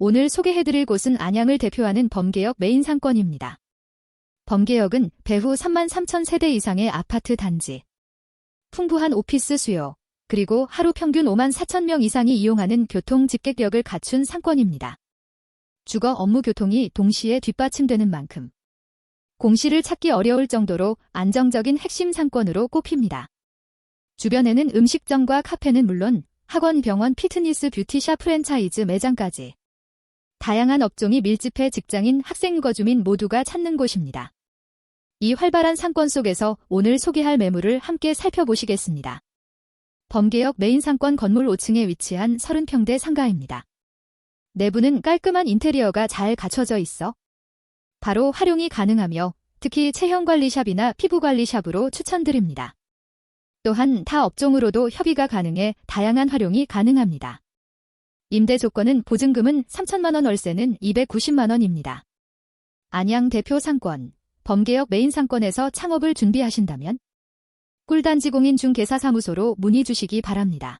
오늘 소개해드릴 곳은 안양을 대표하는 범계역 메인 상권입니다. 범계역은 배후 3만 3천 세대 이상의 아파트 단지, 풍부한 오피스 수요, 그리고 하루 평균 5만 4천 명 이상이 이용하는 교통 집객력을 갖춘 상권입니다. 주거 업무 교통이 동시에 뒷받침되는 만큼 공시를 찾기 어려울 정도로 안정적인 핵심 상권으로 꼽힙니다. 주변에는 음식점과 카페는 물론 학원, 병원, 피트니스, 뷰티샵 프랜차이즈 매장까지 다양한 업종이 밀집해 직장인, 학생, 거주민 모두가 찾는 곳입니다. 이 활발한 상권 속에서 오늘 소개할 매물을 함께 살펴보시겠습니다. 범계역 메인 상권 건물 5층에 위치한 30평대 상가입니다. 내부는 깔끔한 인테리어가 잘 갖춰져 있어 바로 활용이 가능하며 특히 체형관리샵이나 피부관리샵으로 추천드립니다. 또한 타 업종으로도 협의가 가능해 다양한 활용이 가능합니다. 임대 조건은 보증금은 3천만 원 월세는 290만 원입니다. 안양 대표 상권, 범계역 메인 상권에서 창업을 준비하신다면 꿀단지 공인 중개사사무소로 문의 주시기 바랍니다.